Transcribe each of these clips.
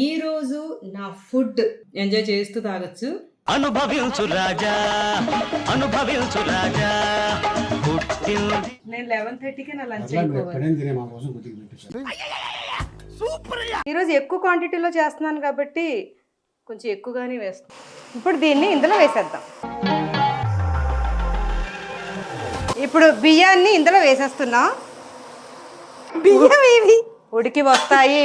ఈరోజు నా food enjoy చేస్తూ తాగొచ్చు. అనుభవించు రాజా అనుభవించు రాజా. నేను లెవెన్ థర్టీకి నా లంచ్ ఈరోజు ఎక్కువ క్వాంటిటీలో చేస్తున్నాను కాబట్టి కొంచెం ఎక్కువగానే వేస్తాను ఇప్పుడు దీన్ని ఇందులో వేసేద్దాం. ఇప్పుడు బియ్యాన్ని ఇందులో వేసేస్తున్నా. బియ్యం ఇవి ఉడికి వస్తాయి.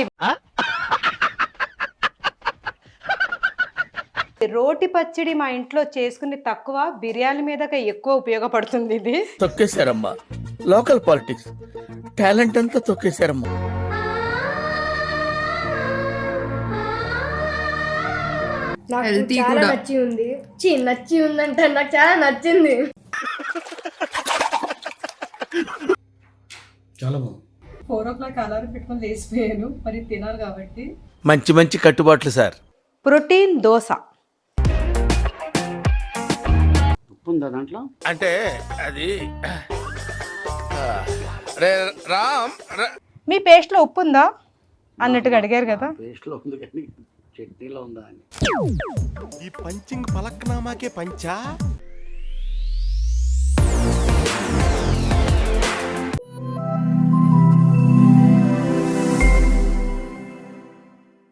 రోటి పచ్చడి మా ఇంట్లో చేసుకుని తక్కువ బిర్యానీ మీదకి ఎక్కువ ఉపయోగపడుతుంది ఇది. తొక్కేశారమ్మా. Local politics. టాలెంట్ అంతా తొక్కేశారమ్మా. నాకు చాలా నచ్చి ఉంది. చి నచ్చి ఉందంటే నాకు చాలా నచ్చింది. చాలా బాగుంది. ఫోర్ ఓ క్లాక్ అలారం పెట్టుకొని లేచిపోయాను. మరి తినాలి కాబట్టి. మంచి మంచి కట్టుబాట్లు సార్. ప్రోటీన్ దోశ. ఉందా దాంట్లో? అంటే అది రే రామ్ మీ పేస్ట్లో ఉప్పు ఉందా? అన్నట్టుగా అడిగారు కదా. పేస్ట్లో ఉంది కానీ చట్నీలో ఉందా అని. ఈ పంచింగ్ పలక్నామాకే పంచా?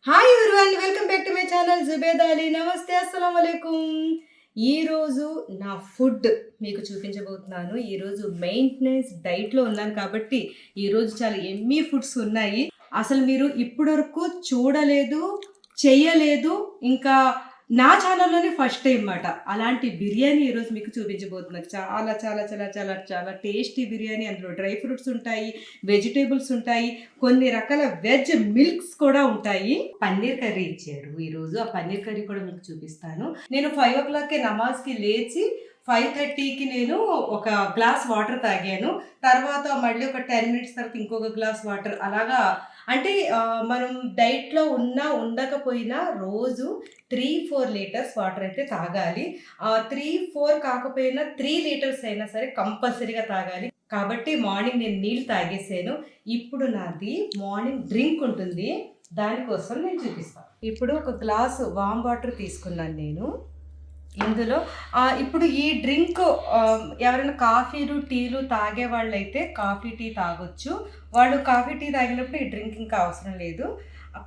Hi everyone welcome back to my channel Zubed Ali నమస్తే అస్సలం ఈరోజు నా ఫుడ్ మీకు చూపించబోతున్నాను. ఈరోజు మెయింటెనెన్స్ డైట్లో ఉన్నాను కాబట్టి ఈరోజు చాలా ఎన్ని ఫుడ్స్ ఉన్నాయి. అసలు మీరు ఇప్పటివరకు చూడలేదు చేయలేదు ఇంకా నా ఛానల్లోనే ఫస్ట్ టైం అన్నమాట. అలాంటి బిర్యానీ ఈరోజు మీకు చూపించబోతున్నాను చాలా చాలా చాలా చాలా చాలా టేస్టీ బిర్యానీ. అందులో డ్రై ఫ్రూట్స్ ఉంటాయి వెజిటేబుల్స్ ఉంటాయి కొన్ని రకాల వెజ్ మిల్క్స్ కూడా ఉంటాయి. పన్నీర్ కర్రీ ఇచ్చారు. ఈరోజు ఆ పన్నీర్ కర్రీ కూడా మీకు చూపిస్తాను. నేను ఫైవ్ ఓ క్లాక్కి నమాజ్కి లేచి ఫైవ్ థర్టీకి నేను ఒక గ్లాస్ వాటర్ తాగాను. తర్వాత మళ్ళీ ఒక టెన్ మినిట్స్ తర్వాత ఇంకొక గ్లాస్ వాటర్. అలాగా అంటే మనం డైట్లో ఉన్నా ఉండకపోయినా రోజు త్రీ ఫోర్ లీటర్స్ వాటర్ అయితే తాగాలి. త్రీ ఫోర్ కాకపోయినా త్రీ లీటర్స్ అయినా సరే కంపల్సరీగా తాగాలి. కాబట్టి మార్నింగ్ నేను నీళ్ళు తాగేసాను. ఇప్పుడు నాది మార్నింగ్ డ్రింక్ ఉంటుంది. దానికోసం నేను చూపిస్తాను ఇప్పుడు ఒక గ్లాసు వామ్ వాటర్ తీసుకున్నాను నేను. ఇందులో. ఇప్పుడు ఈ డ్రింక్ ఎవరైనా కాఫీలు టీలు తాగే వాళ్ళైతే కాఫీ టీ తాగొచ్చు. వాళ్ళు కాఫీ టీ తాగినప్పుడు ఈ డ్రింక్ ఇంకా అవసరం లేదు.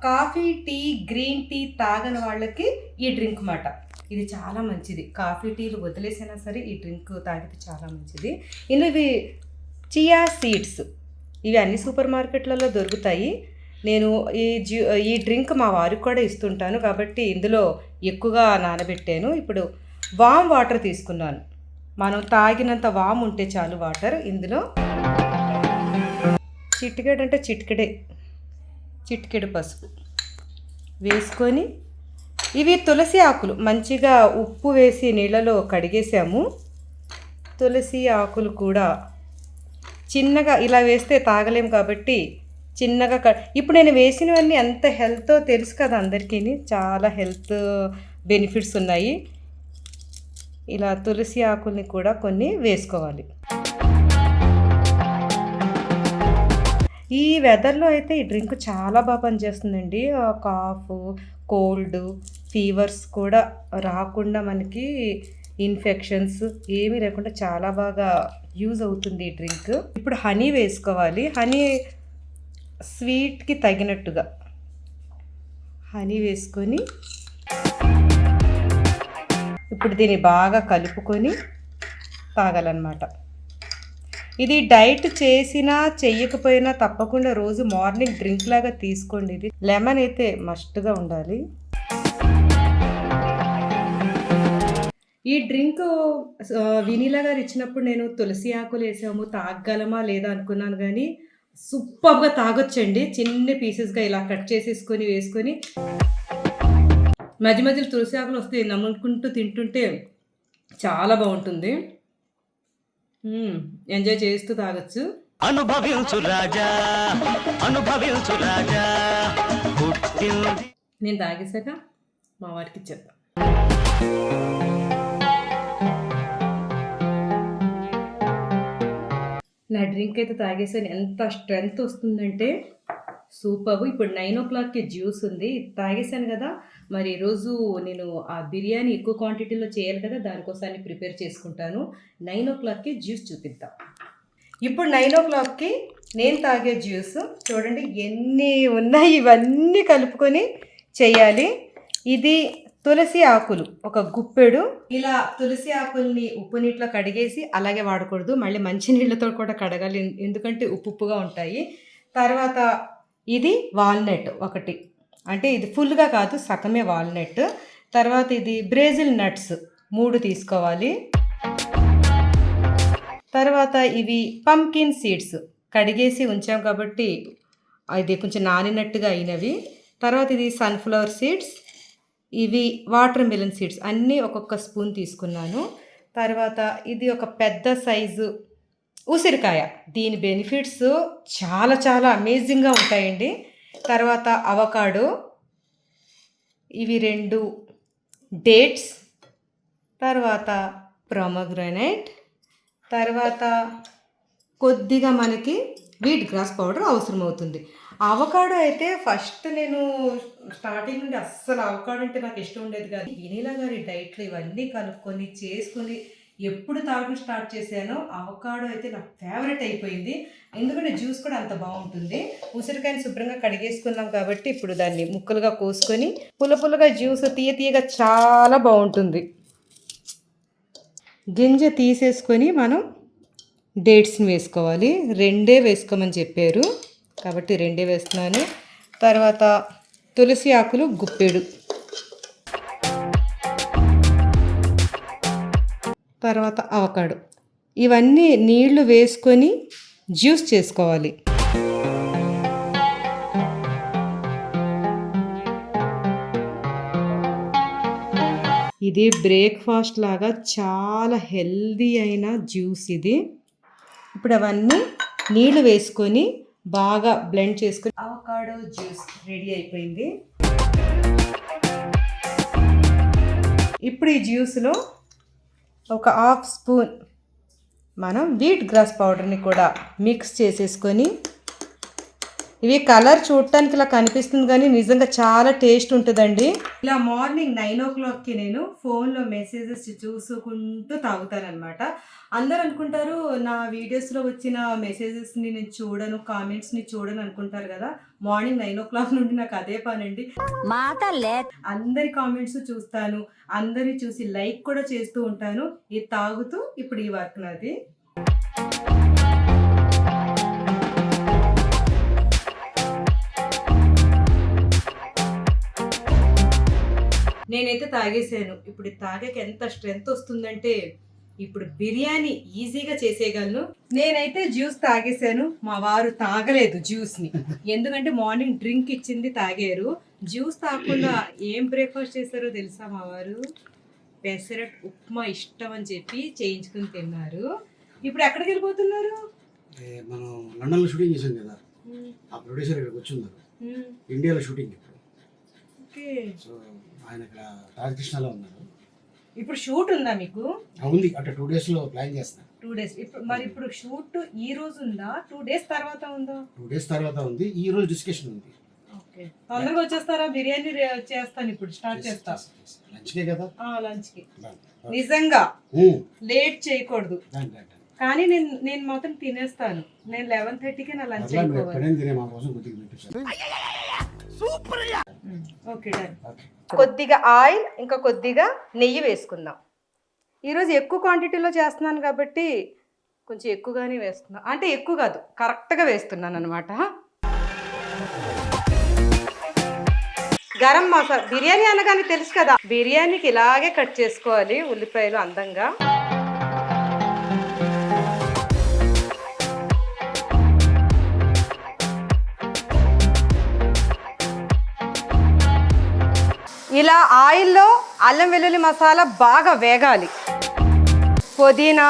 కాఫీ టీ గ్రీన్ టీ తాగని వాళ్ళకి ఈ డ్రింక్ మాట. ఇది చాలా మంచిది. కాఫీ టీలు వదిలేసినా సరే ఈ డ్రింక్ తాగితే చాలా మంచిది. ఇందులో ఇవి చియా సీడ్స్. ఇవి అన్ని సూపర్ మార్కెట్లలో దొరుకుతాయి. నేను ఈ జ్యూ ఈ డ్రింక్ మా వారికి కూడా ఇస్తుంటాను కాబట్టి ఇందులో ఎక్కువగా నానబెట్టాను. ఇప్పుడు వామ్ వాటర్ తీసుకున్నాను. మనం తాగినంత వామ్ ఉంటే చాలు వాటర్. ఇందులో చిటికెడు అంటే చిటికెడే. చిటికెడు పసుపు వేసుకొని ఇవి తులసి ఆకులు. మంచిగా ఉప్పు వేసి నీళ్ళలో కడిగేసాము. తులసి ఆకులు కూడా చిన్నగా ఇలా వేస్తే తాగలేం కాబట్టి చిన్నగా కట్ ఇప్పుడు నేను వేసినవన్నీ ఎంత హెల్త్ తెలుసు కదా అందరికీ చాలా హెల్త్ బెనిఫిట్స్ ఉన్నాయి. ఇలా తులసి ఆకుల్ని కూడా కొన్ని వేసుకోవాలి. ఈ వెదర్లో అయితే ఈ డ్రింక్ చాలా బాగా పనిచేస్తుందండి. కాఫ్ కోల్డ్ ఫీవర్స్ కూడా రాకుండా మనకి ఇన్ఫెక్షన్స్ ఏమీ లేకుండా చాలా బాగా యూజ్ అవుతుంది ఈ డ్రింక్. ఇప్పుడు హనీ వేసుకోవాలి. హనీ స్వీట్కి తగినట్టుగా హనీ వేసుకొని ఇప్పుడు దీన్ని బాగా కలుపుకొని తాగాలన్నమాట. ఇది డైట్ చేసినా చెయ్యకపోయినా తప్పకుండా రోజు మార్నింగ్ డ్రింక్ లాగా తీసుకోండి. ఇది లెమన్ అయితే మస్ట్గా ఉండాలి. ఈ డ్రింక్ వినీలా గారు ఇచ్చినప్పుడు నేను తులసి ఆకులు వేసాము తాగలమా లేదా అనుకున్నాను కానీ సూపర్గా తాగొచ్చండి. చిన్న పీసెస్గా ఇలా కట్ చేసేసుకొని వేసుకొని మధ్య మధ్యలో తులసి ఆకులు వస్తే నమ్ముకుంటూ తింటుంటే చాలా బాగుంటుంది. ఎంజాయ్ చేస్తూ తాగొచ్చు. అనుభవించు రాజా అనుభవించు రాజా నేను తాగేశాక మా వారికి ఇచ్చేద్దాం నా డ్రింక్ అయితే తాగేసాను. ఎంత స్ట్రెంగ్త్ వస్తుందంటే సూపర్. ఇప్పుడు నైన్ ఓ క్లాక్కి జ్యూస్ ఉంది. తాగేశాను కదా. మరి ఈరోజు నేను ఆ బిర్యానీ ఎక్కువ క్వాంటిటీలో చేయాలి కదా. దానికోసాన్ని ప్రిపేర్ చేసుకుంటాను. నైన్ ఓ క్లాక్కి జ్యూస్ చూపిద్దాం. ఇప్పుడు నైన్ ఓ క్లాక్కి నేను తాగే జ్యూస్ చూడండి ఎన్ని ఉన్నాయి? ఇవన్నీ కలుపుకొని చేయాలి. ఇది తులసి ఆకులు. ఒక గుప్పెడు. ఇలా తులసి ఆకుల్ని ఉప్పు నీటిలో కడిగేసి అలాగే వాడకూడదు. మళ్ళీ మంచి నీళ్ళతో కూడా కడగాలి. ఎందుకంటే ఉప్పు ఉప్పుగా ఉంటాయి. తర్వాత ఇది వాల్నట్ ఒకటి. అంటే ఇది ఫుల్గా కాదు సగమే వాల్నట్. తర్వాత ఇది బ్రేజిల్ నట్స్ మూడు తీసుకోవాలి. తర్వాత ఇవి పంకిన్ సీడ్స్. కడిగేసి ఉంచాం కాబట్టి ఇది కొంచెం నానినట్టుగా అయినవి. తర్వాత ఇది సన్ఫ్లవర్ సీడ్స్. ఇవి వాటర్ మిలన్ సీడ్స్. అన్నీ ఒక్కొక్క స్పూన్ తీసుకున్నాను. తర్వాత ఇది ఒక పెద్ద సైజు ఉసిరికాయ. దీని బెనిఫిట్స్ చాలా చాలా అమేజింగ్గా ఉంటాయండి. తర్వాత అవకాడో. ఇవి రెండు డేట్స్. తర్వాత ప్రోమోగ్రనైట్. తర్వాత కొద్దిగా మనకి వీట్ గ్రాస్ పౌడర్ అవసరం అవుతుంది అవకాడో అయితే ఫస్ట్ నేను స్టార్టింగ్ నుండి అస్సలు అవకాడో అంటే నాకు ఇష్టం ఉండేది కాదు. వినీలా గారి డైట్లు ఇవన్నీ కనుక్కొని చేసుకొని ఎప్పుడు తాగడం స్టార్ట్ చేశానో అవకాడో అయితే నా ఫేవరెట్ అయిపోయింది. ఎందుకంటే జ్యూస్ కూడా అంత బాగుంటుంది. ఉసిరికాయని శుభ్రంగా కడిగేసుకున్నాం కాబట్టి ఇప్పుడు దాన్ని ముక్కలుగా కోసుకొని పుల్ల పుల్లగా జ్యూస్ తీయ తీయగా చాలా బాగుంటుంది. గింజ తీసేసుకొని మనం డేట్స్ని వేసుకోవాలి. రెండే వేసుకోమని చెప్పారు. కాబట్టి రెండే వేస్తున్నాను. తర్వాత తులసి ఆకులు గుప్పెడు. తర్వాత అవకాడు. ఇవన్నీ నీళ్ళు వేసుకొని జ్యూస్ చేసుకోవాలి. ఇది బ్రేక్ఫాస్ట్ లాగా చాలా హెల్దీ అయిన జ్యూస్ ఇది. ఇప్పుడు అవన్నీ నీళ్ళు వేసుకొని బాగా బ్లెండ్ చేసుకుని అవకాడో జ్యూస్ రెడీ అయిపోయింది. ఇప్పుడు ఈ జ్యూస్లో ఒక హాఫ్ స్పూన్ మనం వీట్ గ్రాస్ పౌడర్ని కూడా మిక్స్ చేసేసుకొని ఇవి కలర్ చూడటానికి ఇలా కనిపిస్తుంది కానీ నిజంగా చాలా టేస్ట్ ఉంటుందండి. ఇలా మార్నింగ్ నైన్ ఓ క్లాక్కి నేను ఫోన్లో మెసేజెస్ చూసుకుంటూ తాగుతానమాట అందరు అనుకుంటారు నా వీడియోస్లో వచ్చిన మెసేజెస్ని నేను చూడను కామెంట్స్ని చూడను అనుకుంటారు కదా. మార్నింగ్ నైన్ ఓ క్లాక్ నుండి నాకు అదే పనండి. అందరి కామెంట్స్ చూస్తాను అందరి చూసి లైక్ కూడా చేస్తూ ఉంటాను. ఇది తాగుతూ ఇప్పుడు ఈ వర్క్ నాది. నేనైతే తాగేసాను ఇప్పుడు తాగాక ఎంత స్ట్రెంగ్త్ వస్తుందంటే ఇప్పుడు బిర్యానీ ఈజీగా చేసేయగలను. నేనైతే జ్యూస్ తాగేసాను మా వారు తాగలేదు జ్యూస్ని. ఎందుకంటే మార్నింగ్ డ్రింక్ ఇచ్చింది తాగారు. జ్యూస్ తాగకుండా ఏం బ్రేక్ఫాస్ట్ చేశారో తెలుసా మా వారు? పెసరట్ ఉప్మా ఇష్టం అని చెప్పి చేయించుకుని తిన్నారు. ఇప్పుడు ఎక్కడికి వెళ్ళిపోతున్నారు? మనం లండన్లో షూటింగ్ చేసాం కదా. ఆ ప్రొడ్యూసర్ ఇక్కడికి వచ్చి ఉన్నారు. ఇండియాలో షూటింగ్. ఇప్పుడు ఓకే. సో ఆయన ఇక్కడ రాజకృష్ణలో ఉన్నారు. ఇప్పుడు షూట్ ఉందా మీకు? ఆ, ఉంది అంటే టూ డేస్లో ప్లాన్ చేస్తాను టూ డేస్ ఇప్పుడు మరి ఇప్పుడు షూట్ ఈ రోజు ఉందా? టూ డేస్ తర్వాత ఉందా? టూ డేస్ తర్వాత ఉంది. ఈ రోజు డిస్కషన్ ఉంది. ఓకే తొందరగా వచ్చేస్తారా? బిర్యానీ చేస్తాను ఇప్పుడు. స్టార్ట్ చేస్తా. లంచ్కే కదా? లంచ్కి. నిజంగా లేట్ చేయకూడదు. కానీ నేను నేను మాత్రం తినేస్తాను. నేను లెవెన్ థర్టీకి నా లంచ్ అయిపోవాలి. పెట్టేశారు ఓకే డన్ ఓకే కొద్దిగా ఆయిల్ ఇంకా కొద్దిగా నెయ్యి వేసుకుందాం. ఈరోజు ఎక్కువ క్వాంటిటీలో చేస్తున్నాను కాబట్టి కొంచెం ఎక్కువగానే వేస్తున్నాను అంటే ఎక్కువ కాదు కరెక్ట్గా వేస్తున్నాను అనమాట గరం మసాలా బిర్యానీ అనగానే తెలుసు కదా బిర్యానీకి ఇలాగే కట్ చేసుకోవాలి ఉల్లిపాయలు అందంగా. ఇలా ఆయిల్లో అల్లం వెల్లుల్లి మసాలా బాగా వేగాలి. పుదీనా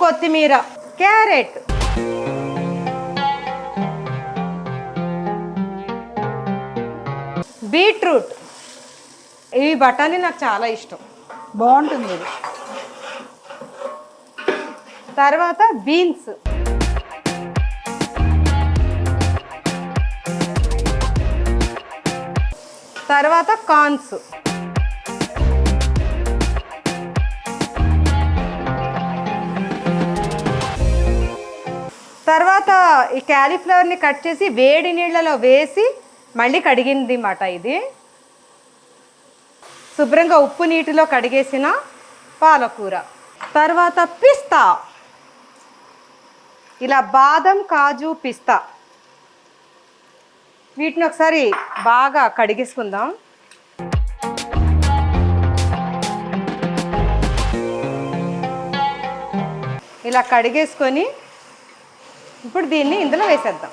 కొత్తిమీర క్యారెట్. బీట్రూట్. ఈ బఠానీ నాకు చాలా ఇష్టం. బాగుంటుంది. ఇది తర్వాత బీన్స్. తర్వాత కార్న్స్ తర్వాత ఈ క్యాలీఫ్లవర్ని కట్ చేసి వేడి నీళ్ళలో వేసి మళ్ళీ కడిగింది మాట ఇది. శుభ్రంగా ఉప్పు నీటిలో కడిగేసిన పాలకూర. తర్వాత పిస్తా. ఇలా బాదం కాజు పిస్తా. వీటిని ఒకసారి బాగా కడిగేసుకుందాం. ఇలా కడిగేసుకొని ఇప్పుడు దీన్ని ఇందులో వేసేద్దాం.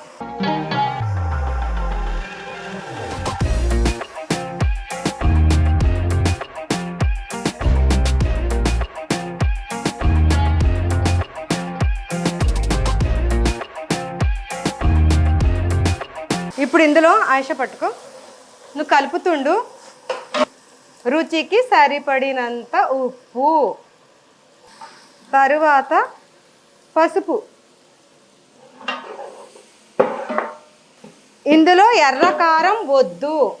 ఇప్పుడు ఇందులో ఆయుష పట్టుకో. నువ్వు కలుపుతుండు. రుచికి సరిపడినంత ఉప్పు. తరువాత పసుపు. ఇందులో ఎర్ర కారం వద్దు.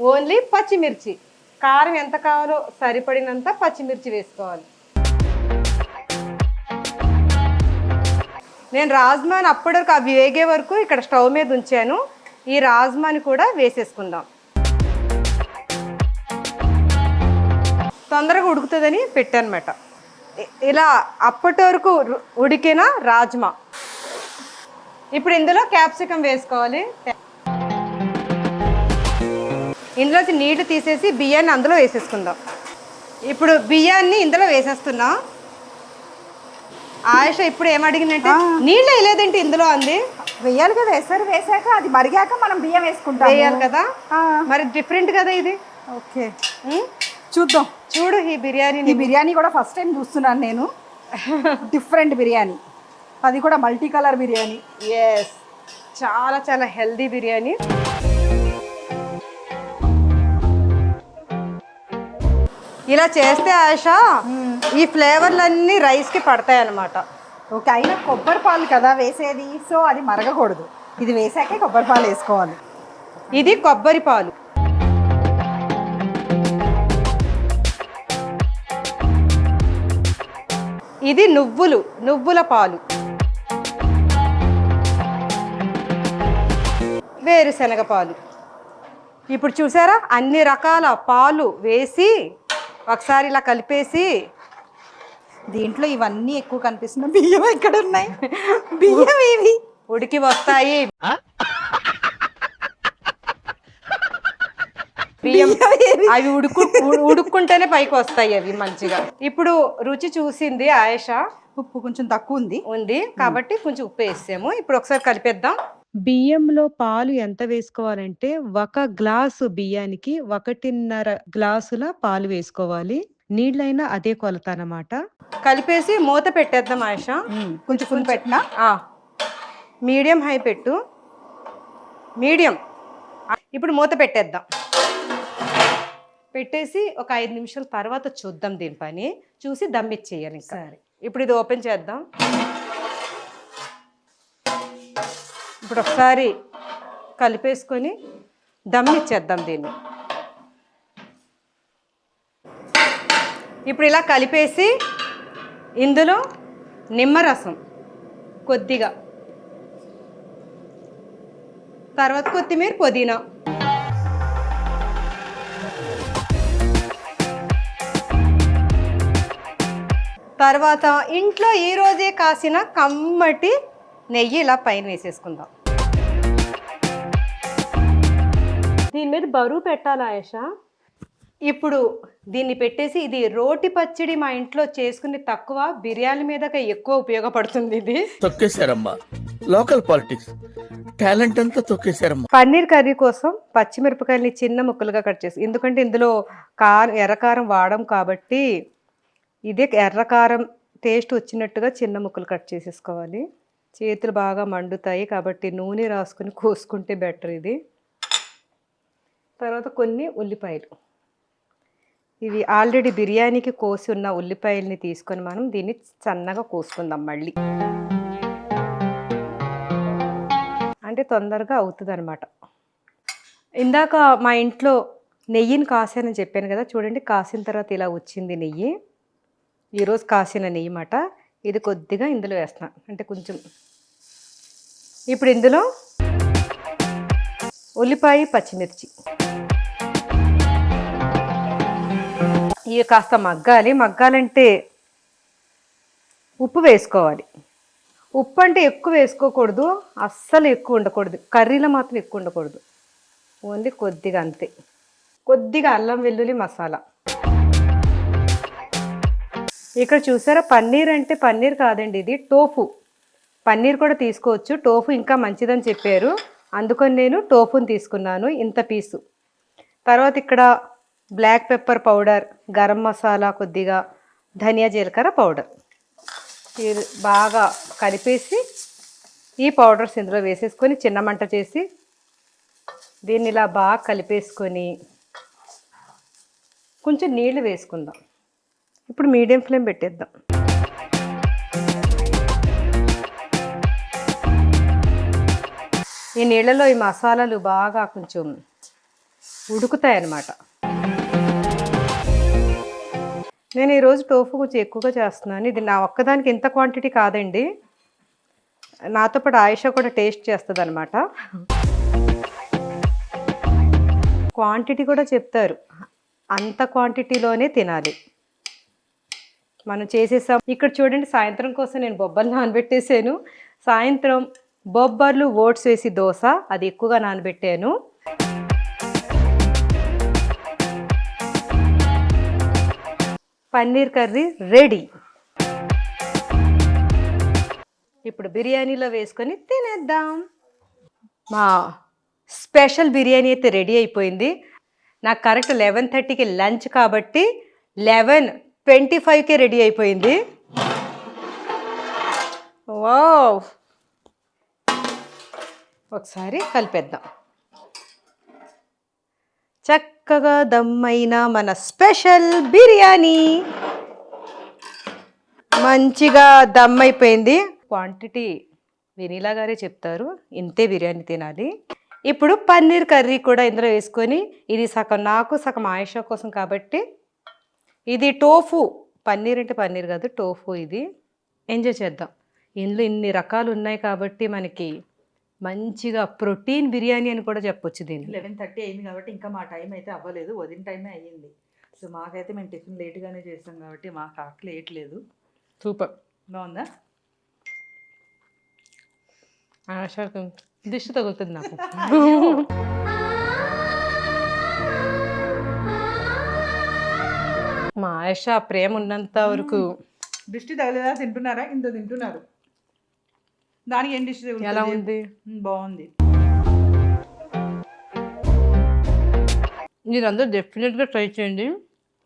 ఓన్లీ పచ్చిమిర్చి. కారం ఎంత కావాలో సరిపడినంత పచ్చిమిర్చి వేసుకోవాలి. నేను రాజ్మాని అప్పటి వరకు అవి వేగే వరకు ఇక్కడ స్టవ్ మీద ఉంచాను. ఈ రాజ్మాని కూడా వేసేసుకుందాం. తొందరగా ఉడుకుతుందని పెట్టానమాట. ఇలా అప్పటి వరకు ఉడికిన రాజ్మా. ఇప్పుడు ఇందులో క్యాప్సికం వేసుకోవాలి. ఇందులోకి నీళ్ళు తీసేసి బియ్యాన్ని అందులో వేసేసుకుందాం. ఇప్పుడు బియ్యాన్ని ఇందులో వేసేస్తున్నాం. ఆయుష ఇప్పుడు ఏమడిగిందంటే నీళ్ళు వేయలేదేంటి ఇందులో? అంది. వెయ్యాలి కదా ఎసరు వేసాక అది మరిగాక మనం బియ్యం వేసుకుంటాం వేయాలి కదా. మరి డిఫరెంట్ కదా ఇది. ఓకే? చూద్దాం. చూడు ఈ బిర్యానీ ఈ బిర్యానీ కూడా ఫస్ట్ టైం చూస్తున్నాను నేను. డిఫరెంట్ బిర్యానీ. అది కూడా మల్టీ కలర్ బిర్యానీ. ఎస్ చాలా చాలా హెల్దీ బిర్యానీ. ఇలా చేస్తే ఆయుష ఈ ఫ్లేవర్లన్నీ రైస్కి పడతాయి అన్నమాట ఓకే అయినా కొబ్బరి పాలు కదా వేసేది? సో అది మరగకూడదు. ఇది వేసాకే కొబ్బరి పాలు వేసుకోవాలి. ఇది కొబ్బరి పాలు. ఇది నువ్వులు నువ్వుల పాలు. వేరుశనగ పాలు. ఇప్పుడు చూసారా? అన్ని రకాల పాలు వేసి ఒకసారి ఇలా కలిపేసి దీంట్లో ఇవన్నీ ఎక్కువ కనిపిస్తున్నాయి బియ్యం ఎక్కడ ఉన్నాయి బియ్యం ఇవి ఉడికి వస్తాయి. బియ్యం అవి ఉడుకు ఉడుక్కుంటేనే పైకి వస్తాయి అవి మంచిగా. ఇప్పుడు రుచి చూసింది ఆయేష. ఉప్పు కొంచెం తక్కువ ఉంది. ఉంది. కాబట్టి కొంచెం ఉప్పు వేసాము ఇప్పుడు ఒకసారి కలిపేద్దాం. బియ్యంలో పాలు ఎంత వేసుకోవాలంటే ఒక గ్లాసు బియ్యానికి ఒకటిన్నర గ్లాసుల పాలు వేసుకోవాలి. నీళ్ళైనా అదే కొలత అన్నమాట. కలిపేసి మూత పెట్టేద్దాం ఆయేష. కొంచెం ఫుల్ పెట్టినా? ఆ, మీడియం హై పెట్టు. మీడియం. ఇప్పుడు మూత పెట్టేద్దాం. పెట్టేసి ఒక ఐదు నిమిషాల తర్వాత చూద్దాం దీని పని. చూసి దమ్ ఇచ్చేయాలి ఇంకా. సరే. ఇప్పుడు ఇది ఓపెన్ చేద్దాం. ఇప్పుడు ఒకసారి కలిపేసుకొని దమ్ ఇచ్చేద్దాం దీన్ని. ఇప్పుడు ఇలా కలిపేసి ఇందులో నిమ్మరసం కొద్దిగా. తర్వాత కొత్తిమీర పుదీనా. తర్వాత ఇంట్లో ఈ రోజే కాసిన కమ్మటి నెయ్యి ఇలా పైన వేసేసుకుందాం. దీని మీద బరువు పెట్టాలా ఆయేష? ఇప్పుడు దీన్ని పెట్టేసి ఇది రోటి పచ్చడి మా ఇంట్లో చేసుకుని తక్కువ బిర్యానీ మీదకి ఎక్కువ ఉపయోగపడుతుంది ఇది. తొక్కేశారమ్మా. లోకల్ పాలిటిక్స్ టాలెంట్ అంతా తొక్కేశారమ్మా. పన్నీర్ కర్రీ కోసం పచ్చిమిరపకాయలని చిన్న ముక్కలుగా కట్ చేసి ఎందుకంటే ఇందులో కారం ఎర్రకారం వాడడం కాబట్టి ఇదే ఎర్రకారం టేస్ట్ వచ్చినట్టుగా చిన్న ముక్కలు కట్ చేసేసుకోవాలి. చేతులు బాగా మండుతాయి కాబట్టి నూనె రాసుకుని కోసుకుంటే బెటర్ ఇది. తర్వాత కొన్ని ఉల్లిపాయలు. ఇవి ఆల్రెడీ బిర్యానీకి కోసి ఉన్న ఉల్లిపాయల్ని తీసుకొని మనం దీన్ని సన్నగా కోసుకుందాం మళ్ళీ. అంటే తొందరగా అవుతుంది అనమాట ఇందాక మా ఇంట్లో నెయ్యిని కాసానని చెప్పాను కదా చూడండి కాసిన తర్వాత ఇలా వచ్చింది నెయ్యి. ఈరోజు కాసిన నెయ్యి మాట ఇది కొద్దిగా ఇందులో వేస్తాను అంటే కొంచెం ఇప్పుడు ఇందులో ఉల్లిపాయ పచ్చిమిర్చి. ఇవి కాస్త మగ్గాలి. మగ్గాలంటే ఉప్పు వేసుకోవాలి. ఉప్పు అంటే ఎక్కువ వేసుకోకూడదు. అస్సలు ఎక్కువ ఉండకూడదు. కర్రీలో మాత్రం ఎక్కువ ఉండకూడదు. ఓన్లీ కొద్దిగా అంతే. కొద్దిగా అల్లం వెల్లుల్లి మసాలా. ఇక్కడ చూసారా? పన్నీర్ అంటే పన్నీర్ కాదండి ఇది. టోఫు. పన్నీర్ కూడా తీసుకోవచ్చు. టోఫు ఇంకా మంచిదని చెప్పారు. అందుకని నేను టోఫుని తీసుకున్నాను. ఇంత పీసు. తర్వాత ఇక్కడ black pepper powder garam masala కొద్దిగా ధనియా జీలకర్ర పౌడర్. ఇది బాగా కలిపేసి ఈ పౌడర్స్ ఇందులో వేసేసుకొని చిన్న మంట చేసి దీన్ని ఇలా బాగా కలిపేసుకొని కొంచెం నీళ్ళు వేసుకుందాం. ఇప్పుడు మీడియం ఫ్లేమ్ పెట్టేద్దాం. ఈ నీళ్ళలో ఈ మసాలాలు బాగా కొంచెం ఉడుకుతాయి అన్నమాట నేను ఈరోజు టోఫు కొంచెం ఎక్కువగా చేస్తున్నాను. ఇది నా ఒక్కదానికి ఇంత క్వాంటిటీ కాదండి. నాతో పాటు ఆయుష కూడా టేస్ట్ చేస్తుంది అనమాట క్వాంటిటీ కూడా చెప్తారు. అంత క్వాంటిటీలోనే తినాలి. మనం చేసేసాం. ఇక్కడ చూడండి సాయంత్రం కోసం నేను బొబ్బలు నానబెట్టేసాను సాయంత్రం బొబ్బర్లు ఓట్స్ వేసి దోశ అది ఎక్కువగా నానబెట్టాను. Paneer curry ready. ఇప్పుడు బిర్యానీలో వేసుకొని తినేద్దాం. మా స్పెషల్ బిర్యానీ అయితే రెడీ అయిపోయింది. నాకు కరెక్ట్ లెవెన్ థర్టీకి లంచ్ కాబట్టి లెవెన్ ట్వంటీ ఫైవ్కే రెడీ అయిపోయింది. వావ్! ఒకసారి కలిపేద్దాం. చక్కగా దమ్మైన మన స్పెషల్ బిర్యానీ. మంచిగా దమ్ అయిపోయింది క్వాంటిటీ వెనీలా గారే చెప్తారు. ఇంతే బిర్యానీ తినాలి. ఇప్పుడు పన్నీర్ కర్రీ కూడా ఇందులో వేసుకొని ఇది సగం నాకు సగం ఆయుష కోసం కాబట్టి ఇది టోఫు. పన్నీర్ అంటే పన్నీర్ కాదు టోఫు ఇది. ఎంజాయ్ చేద్దాం. ఇందులో ఇన్ని రకాలు ఉన్నాయి కాబట్టి మనకి మంచిగా ప్రోటీన్ బిర్యానీ అని కూడా చెప్పొచ్చు దీన్ని. లెవెన్ థర్టీ అయింది కాబట్టి ఇంకా మా టైం అయితే అవ్వలేదు. వదిన టైమే అయ్యింది. సో మాకైతే మేము టిఫిన్ లేట్గానే చేస్తాం కాబట్టి మాకు ఆకలి వేయట్లేదు సూపర్ బాగుందా? ఆశ దిష్టి తగులుతుంది నాకు. మా ఆయుష ప్రేమ ఉన్నంత వరకు దిష్టి తగలేదా? తింటున్నారా? ఇంత తింటున్నారు. దానికి ఏం తగులుతుంది? ఎలా ఉంది? బాగుంది. మీరందరూ డెఫినెట్గా ట్రై చేయండి.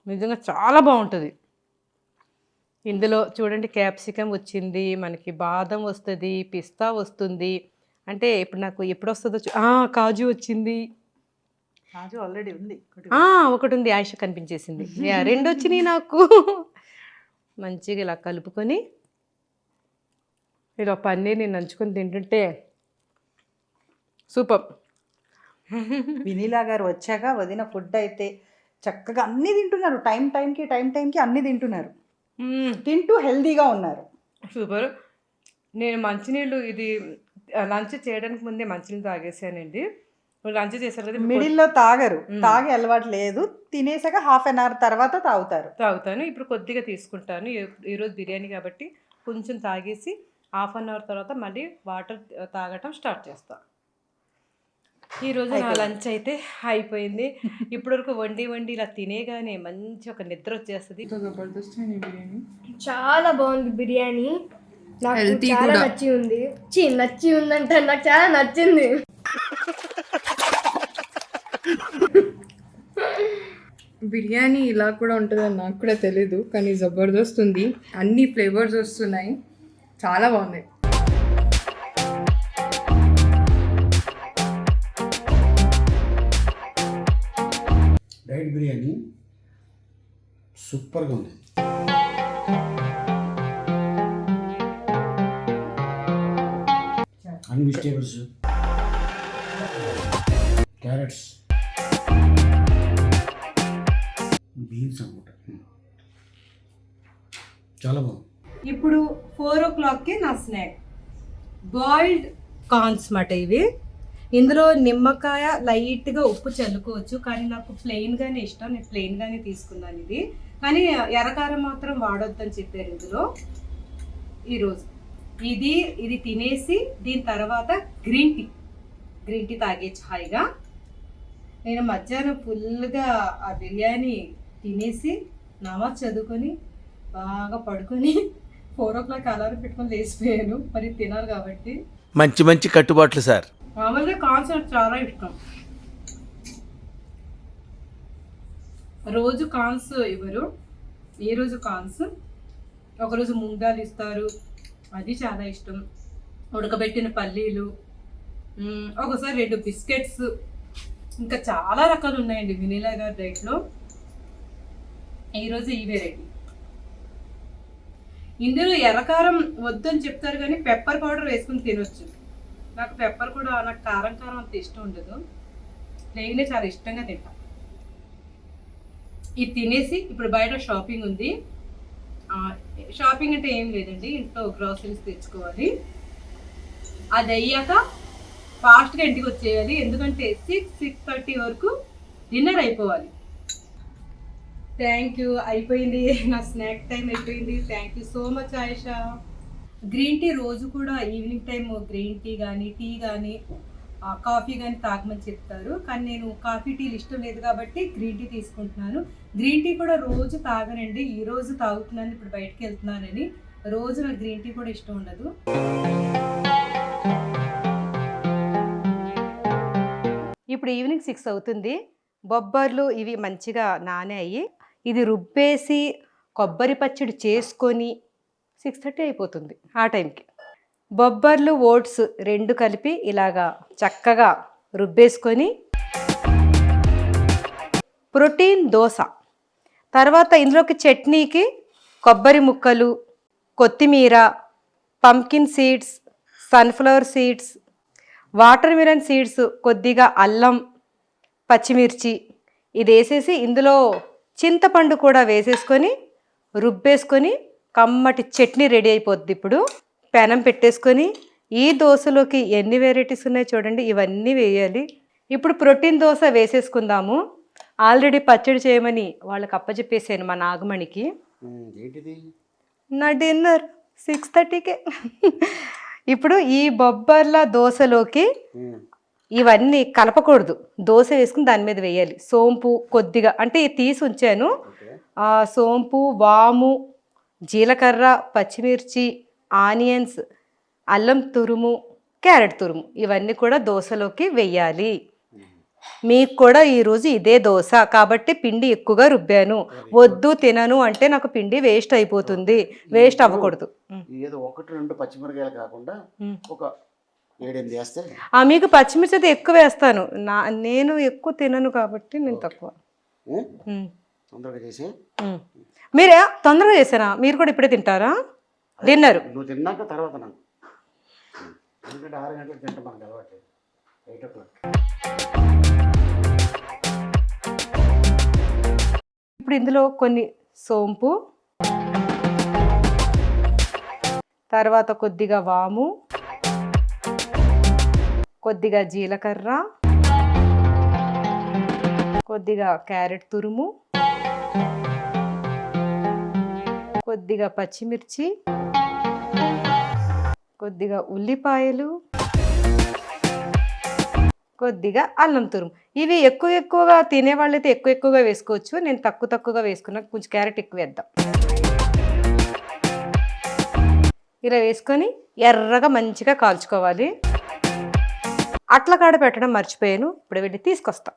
నిజంగా చాలా బాగుంటుంది. ఇందులో చూడండి క్యాప్సికమ్ వచ్చింది మనకి బాదం వస్తుంది పిస్తా వస్తుంది. అంటే ఇప్పుడు నాకు ఎప్పుడు వస్తుందో కాజు వచ్చింది. కాజు ఆల్రెడీ ఉంది. ఒకటి. ఉంది ఆయుష కనిపించేసింది. యా, రెండు వచ్చినాయి నాకు. మంచిగా ఇలా కలుపుకొని ఇలా పన్నీర్ని నంచుకొని తింటుంటే సూపర్. వినీలా గారు వచ్చాక వదిన ఫుడ్ అయితే చక్కగా అన్ని తింటున్నారు. టైం టైంకి టైం టైంకి అన్ని తింటున్నారు. తింటూ హెల్దీగా ఉన్నారు. సూపర్. నేను మంచినీళ్ళు ఇది లంచ్ చేయడానికి ముందే మంచినీళ్ళు తాగేసానండి. లంచ్ చేశాను కదా మిడిల్లో తాగరు. తాగే అలవాటు లేదు. తినేసాక హాఫ్ అన్ అవర్ తర్వాత తాగుతారు. తాగుతాను. ఇప్పుడు కొద్దిగా తీసుకుంటాను. ఈ- ఈరోజు బిర్యానీ కాబట్టి కొంచెం తాగేసి హాఫ్ అన్ అవర్ తర్వాత మళ్ళీ వాటర్ తాగటం స్టార్ట్ చేస్తాను ఈరోజు నా. లంచ్ అయితే అయిపోయింది. ఇప్పటివరకు వండి వండి ఇలా తినేగానే మంచి ఒక నిద్ర వచ్చేస్తుంది. చాలా బాగుంది బిర్యానీ. నాకు చాలా కూడా. నచ్చి ఉంది. చి నచ్చి ఉందంటే నాకు చాలా నచ్చింది. బిర్యానీ ఇలా కూడా ఉంటుందని నాకు కూడా తెలీదు కానీ జబర్దస్త్ ఉంది. అన్ని ఫ్లేవర్స్ వస్తున్నాయి. చాలా బాగుంది. డైట్ బిర్యానీ సూపర్గా ఉంది. అన్ని వెజిటేబుల్స్ స్నాక్ బాయిల్డ్ కార్న్స్ మాట ఇవి. ఇందులో నిమ్మకాయ లైట్గా ఉప్పు చల్లుకోవచ్చు. కానీ నాకు ప్లెయిన్గానే ఇష్టం. నేను ప్లెయిన్గానే తీసుకున్నాను ఇది. కానీ ఎర్రకారం మాత్రం వాడొద్దని చెప్పారు ఇందులో. ఈరోజు ఇది ఇది తినేసి దీని తర్వాత గ్రీన్ టీ. గ్రీన్ టీ తాగేచ్చు హాయిగా. నేను మధ్యాహ్నం ఫుల్గా ఆ బిర్యానీ తినేసి నమాజ్ చదువుకొని బాగా పడుకొని ఫోర్ ఓ క్లాక్ అలారం పెట్టుకొని లేచిపోయాను. మరి తినాలి కాబట్టి. మంచి మంచి కట్టుబాట్లు సార్. మామూలుగా కాన్సర్ట్ చాలా ఇష్టం. రోజు కాన్స్ ఇవ్వరు. ఏ రోజు కాన్స్ ఒకరోజు ముంగాలు ఇస్తారు. అది చాలా ఇష్టం. ఉడకబెట్టిన పల్లీలు ఒకసారి రెండు బిస్కెట్స్. ఇంకా చాలా రకాలు ఉన్నాయండి వినీలా గారి డైట్లో. ఈరోజు ఈ వెరైటీ ఇందులో ఎర్రకారం వద్దని చెప్తారు కానీ పెప్పర్ పౌడర్ వేసుకుని తినొచ్చు. నాకు పెప్పర్ కూడా నాకు కారం కారం అంత ఇష్టం ఉండదు. ప్లెయిన్ చాలా ఇష్టంగా తింటా. ఇది తినేసి ఇప్పుడు బయట షాపింగ్ ఉంది. షాపింగ్ అంటే ఏం లేదండి ఇంట్లో గ్రాసరీస్ తెచ్చుకోవాలి. అది అయ్యాక ఫాస్ట్గా ఇంటికి వచ్చేయాలి. ఎందుకంటే సిక్స్ సిక్స్ థర్టీ వరకు డిన్నర్ అయిపోవాలి. థ్యాంక్ యూ అయిపోయింది. నా స్నాక్ టైం అయిపోయింది. Thank you so much Ayesha green tea రోజు కూడా ఈవినింగ్ టైం గ్రీన్ టీ కానీ టీ కానీ కాఫీ కానీ తాగమని చెప్తారు. కానీ నేను కాఫీ టీలు ఇష్టం లేదు కాబట్టి గ్రీన్ టీ తీసుకుంటున్నాను. గ్రీన్ టీ కూడా రోజు తాగనండి. ఈ రోజు తాగుతున్నాను ఇప్పుడు బయటకు వెళ్తున్నానని. రోజు నాకు గ్రీన్ టీ కూడా ఇష్టం ఉండదు. ఇప్పుడు ఈవినింగ్ సిక్స్ అవుతుంది. బొబ్బర్లు ఇవి మంచిగా నానాయి ఇది రుబ్బేసి కొబ్బరి పచ్చడి చేసుకొని సిక్స్ థర్టీ అయిపోతుంది ఆ టైంకి బొబ్బర్లు ఓట్స్ రెండు కలిపి ఇలాగా చక్కగా రుబ్బేసుకొని ప్రోటీన్ దోశ. తర్వాత ఇందులోకి చట్నీకి కొబ్బరి ముక్కలు కొత్తిమీర pumpkin seeds sunflower seeds watermelon seeds కొద్దిగా అల్లం పచ్చిమిర్చి ఇది వేసేసి ఇందులో చింతపండు కూడా వేసేసుకొని రుబ్బేసుకొని కమ్మటి చట్నీ రెడీ అయిపోద్ది ఇప్పుడు. పెనం పెట్టేసుకొని ఈ దోశలోకి ఎన్ని వెరైటీస్ ఉన్నాయో చూడండి ఇవన్నీ వేయాలి. ఇప్పుడు ప్రోటీన్ దోశ వేసేసుకుందాము. ఆల్రెడీ పచ్చడి చేయమని వాళ్ళకి అప్పచెప్పేసాను మా నాగమణికి. నా డిన్నర్ సిక్స్ థర్టీకే. ఇప్పుడు ఈ బొబ్బర్ల దోశలోకి ఇవన్నీ కలపకూడదు. దోశ వేసుకుని దాని మీద వేయాలి. సోంపు కొద్దిగా అంటే తీసి ఉంచాను. సోంపు వాము జీలకర్ర పచ్చిమిర్చి ఆనియన్స్ అల్లం తురుము క్యారెట్ తురుము ఇవన్నీ కూడా దోశలోకి వెయ్యాలి మీకు కూడా ఈరోజు ఇదే దోశ. కాబట్టి పిండి ఎక్కువగా రుబ్బాను. వద్దు తినను అంటే నాకు పిండి వేస్ట్ అయిపోతుంది. వేస్ట్ అవ్వకూడదు. ఏదో ఒకటి రెండు పచ్చిమిరకాయలు కాకుండా. ఒక ఏడెనిమిది వేస్తే ఆ మీకు పచ్చిమిర్చి అయితే ఎక్కువ వేస్తాను. నా నేను ఎక్కువ తినను కాబట్టి నేను తక్కువ. తొందరగా చేసి. మీరే తొందరగా చేశారా మీరు కూడా ఇప్పుడే తింటారా? డిన్నర్. నువ్వు తిన్నాక తర్వాత నాకు. ఎందుకంటే ఆరు గంటలకు తింటే మనకు అలవాటు. Eight o'clock. ఇప్పుడు ఇందులో కొన్ని సోంపు తర్వాత కొద్దిగా వాము. కొద్దిగా జీలకర్ర కొద్దిగా క్యారెట్ తురుము కొద్దిగా పచ్చిమిర్చి కొద్దిగా ఉల్లిపాయలు కొద్దిగా అల్లం తురుము. ఇవి ఎక్కువ ఎక్కువగా తినే వాళ్ళైతే ఎక్కువ ఎక్కువగా వేసుకోవచ్చు. నేను తక్కువ తక్కువగా వేసుకున్నా. కొంచెం క్యారెట్ ఎక్కువ వేద్దాం. ఇలా వేసుకొని ఎర్రగా మంచిగా కాల్చుకోవాలి. అట్ల కాడ పెట్టడం మర్చిపోయాను. ఇప్పుడు వెళ్ళి తీసుకొస్తా.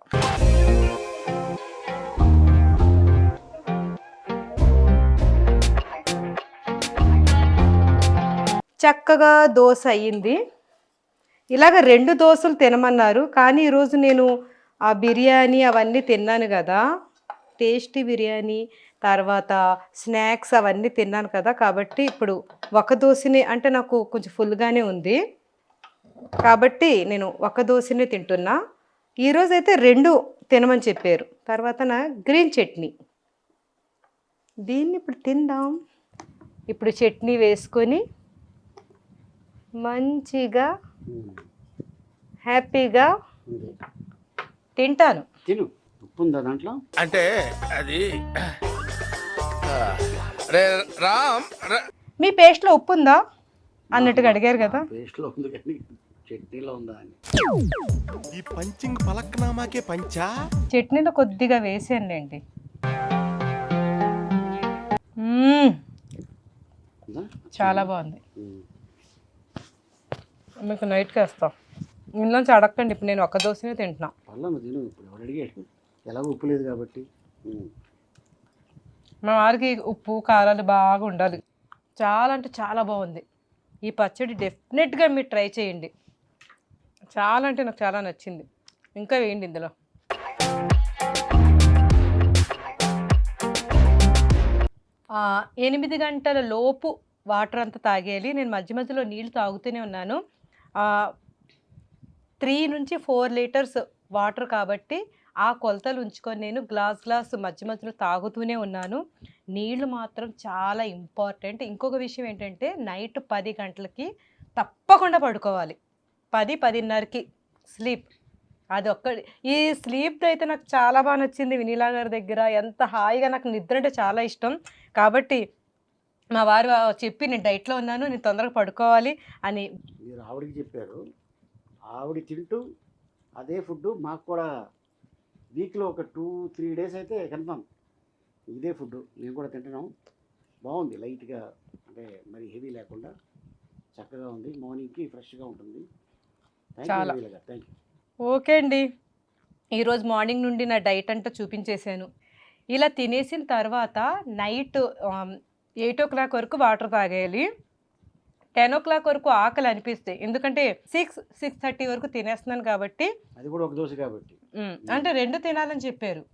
చక్కగా దోశ అయ్యింది. ఇలాగ రెండు దోశలు తినమన్నారు. కానీ ఈరోజు నేను ఆ బిర్యానీ అవన్నీ తిన్నాను కదా. టేస్టీ బిర్యానీ తర్వాత స్నాక్స్ అవన్నీ తిన్నాను కదా. కాబట్టి ఇప్పుడు ఒక దోశని అంటే నాకు కొంచెం ఫుల్గానే ఉంది. కాబట్టి నేను ఒక దోశనే తింటున్నా. ఈరోజు అయితే రెండు తినమని చెప్పారు. తర్వాత నా గ్రీన్ చట్నీ. దీన్ని ఇప్పుడు తిందాం. ఇప్పుడు చట్నీ వేసుకొని మంచిగా హ్యాపీగా. తింటాను. తిను. ఉప్పు ఉందా దాంట్లో? అంటే అది రామ్ మీ పేస్ట్లో ఉప్పు ఉందా అన్నట్టుగా అడిగారు కదా. పేస్ట్లో ఉంది కానీ. చట్నీలో ఉందా అని. ఈ పంచింగ్ పలక్నామాకే పంచా? చట్నీలో కొద్దిగా వేసానులేండి మ్మ్, ఉందా? చాలా బాగుంది. మీకు నైట్కి వేస్తాం ఇంట్లోంచి అడగండి ఇప్పుడు నేను ఒక్క దోశనే తింటున్నా. పర్లేదు తిను. ఇప్పుడు ఎవరు అడిగాడు ఎలాగో ఉప్పు లేదు కాబట్టి. ఉమ్. మా వారికి ఉప్పు కారాలు బాగా ఉండాలి. చాలా అంటే చాలా బాగుంది. ఈ పచ్చడి డెఫినెట్గా మీరు ట్రై చేయండి. చాలా అంటే నాకు చాలా నచ్చింది. ఇంకా వేయండి ఇందులో. ఎనిమిది గంటల లోపు వాటర్ అంతా తాగేయాలి. నేను మధ్య మధ్యలో నీళ్ళు తాగుతూనే ఉన్నాను. త్రీ నుంచి ఫోర్ లీటర్స్ వాటర్ కాబట్టి ఆ కొలతలు ఉంచుకొని నేను గ్లాస్ గ్లాస్ మధ్య మధ్యలో తాగుతూనే ఉన్నాను. నీళ్ళు మాత్రం చాలా ఇంపార్టెంట్. ఇంకొక విషయం ఏంటంటే నైట్ పది గంటలకి తప్పకుండా పడుకోవాలి. పది పదిన్నరకి స్లీప్. అది ఒక్కటి ఈ స్లీప్ అయితే నాకు చాలా బాగా నచ్చింది వినీలా గారి దగ్గర. ఎంత హాయిగా నాకు నిద్ర అంటే చాలా ఇష్టం. కాబట్టి మా వారు చెప్పి నేను డైట్లో ఉన్నాను నేను తొందరగా పడుకోవాలి అని. మీరు ఆవిడకి చెప్పారు. ఆవిడ తింటూ అదే ఫుడ్ మాకు కూడా వీక్లో ఒక టూ త్రీ డేస్ అయితే కన్ఫామ్ ఇదే ఫుడ్ మేము కూడా తింటున్నాం. బాగుంది. లైట్గా అంటే మరి హెవీ లేకుండా చక్కగా ఉంది. మార్నింగ్కి ఫ్రెష్గా ఉంటుంది. చాలా. ఓకే అండి. ఈరోజు మార్నింగ్ నుండి నా డైట్ అంతా చూపించేశాను. ఇలా తినేసిన తర్వాత నైట్ ఎయిట్ ఓ క్లాక్ వరకు వాటర్ తాగేయాలి. టెన్ ఓ క్లాక్ వరకు ఆకలి అనిపిస్తాయి ఎందుకంటే సిక్స్ సిక్స్ థర్టీ వరకు తినేస్తున్నాను కాబట్టి. అది కూడా ఒక దోశ కాబట్టి. అంటే రెండు తినాలని చెప్పారు.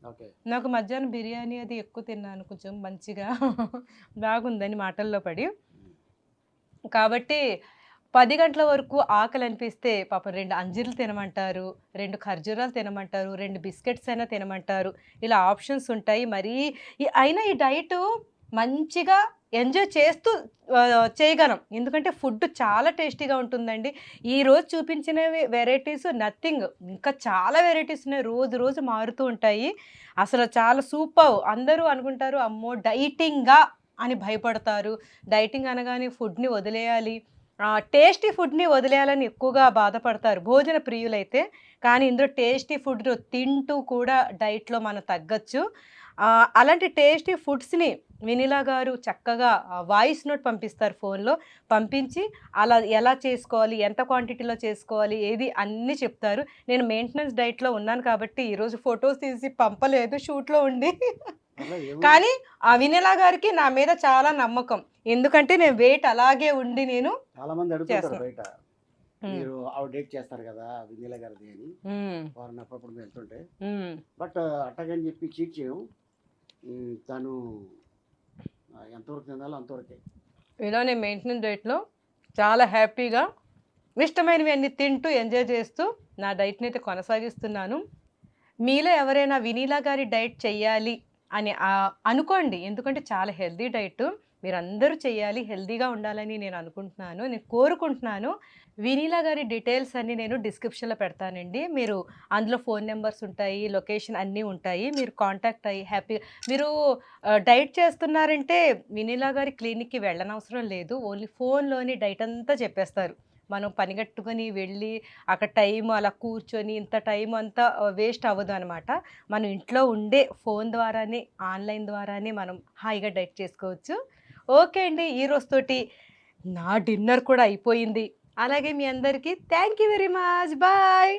నాకు మధ్యాహ్నం బిర్యానీ అది ఎక్కువ తిన్నాను కొంచెం మంచిగా. బాగుందని మాటల్లో పడి. కాబట్టి పది గంటల వరకు ఆకలి అనిపిస్తే పాపం రెండు అంజీర్లు తినమంటారు రెండు ఖర్జూరాలు తినమంటారు రెండు బిస్కెట్స్ అయినా తినమంటారు. ఇలా ఆప్షన్స్ ఉంటాయి. మరీ ఈ- అయినా ఈ డైట్ మంచిగా ఎంజాయ్ చేస్తూ చేయగలం. ఎందుకంటే ఫుడ్ చాలా టేస్టీగా ఉంటుందండి. ఈ రోజు చూపించిన వెరైటీస్ నథింగ్. ఇంకా చాలా వెరైటీస్ ఉన్నాయి. రోజు రోజు మారుతూ ఉంటాయి. అసలు చాలా సూపర్. అందరూ అనుకుంటారు అమ్మో డైటింగా అని భయపడతారు. డైటింగ్ అనగానే ఫుడ్ని వదిలేయాలి. టేస్టీ ఫుడ్ని వదిలేయాలని ఎక్కువగా బాధపడతారు భోజన ప్రియులైతే. కానీ ఇందులో టేస్టీ ఫుడ్ తింటూ కూడా డైట్లో మనం తగ్గచ్చు. అలాంటి టేస్టీ ఫుడ్స్ని వినిలా గారు చక్కగా వాయిస్ నోట్ పంపిస్తారు ఫోన్లో. పంపించి అలా ఎలా చేసుకోవాలి ఎంత క్వాంటిటీలో చేసుకోవాలి ఏది అన్నీ చెప్తారు. నేను మెయింటెనెన్స్ డైట్లో ఉన్నాను కాబట్టి ఈరోజు ఫొటోస్ తీసి పంపలేదు షూట్లో ఉండి. కానీ ఆ వినిలా గారికి నా మీద చాలా నమ్మకం. ఎందుకంటే నేను వెయిట్ అలాగే ఉండి నేను చాలా మంది అడుగుతుంటారు చేస్తాం. బయట. మీరు ఆవిడ డేట్ చేస్తారు కదా వినీల గారిది అని. వారిని అప్పుడప్పుడు వెళ్తుంటే. బట్ అట్టగని చెప్పి చీట్ చేయం తను ఎంతవరకు తినాలో అంతవరకే. ఇలా నేను మెయింటెనెన్స్ డైట్లో చాలా హ్యాపీగా ఇష్టమైనవి అన్ని తింటూ ఎంజాయ్ చేస్తూ నా డైట్ని అయితే కొనసాగిస్తున్నాను. మీలో ఎవరైనా వినీలా గారి డైట్ చెయ్యాలి అని అనుకోండి. ఎందుకంటే చాలా హెల్దీ డైట్. మీరందరూ చేయాలి హెల్దీగా ఉండాలని నేను అనుకుంటున్నాను. నేను కోరుకుంటున్నాను. వినీలా గారి డీటెయిల్స్ అన్నీ నేను డిస్క్రిప్షన్లో పెడతానండి. మీరు అందులో ఫోన్ నెంబర్స్ ఉంటాయి లొకేషన్ అన్నీ ఉంటాయి. మీరు కాంటాక్ట్ అయ్యి హ్యాపీ మీరు డైట్ చేస్తున్నారంటే వినీలా గారి క్లినిక్కి వెళ్ళనవసరం లేదు. ఓన్లీ ఫోన్లోని డైట్ అంతా చెప్పేస్తారు. మనం పనిగట్టుకొని వెళ్ళి అక్కడ టైం అలా కూర్చొని ఇంత టైం అంతా వేస్ట్ అవ్వదు అనమాట మనం ఇంట్లో ఉండే ఫోన్ ద్వారానే ఆన్లైన్ ద్వారానే మనం హాయిగా డైట్ చేసుకోవచ్చు. ఓకే అండి ఈ రోజుతోటి నా డిన్నర్ కూడా అయిపోయింది. అలాగే మీ అందరికీ thank you very much. Bye.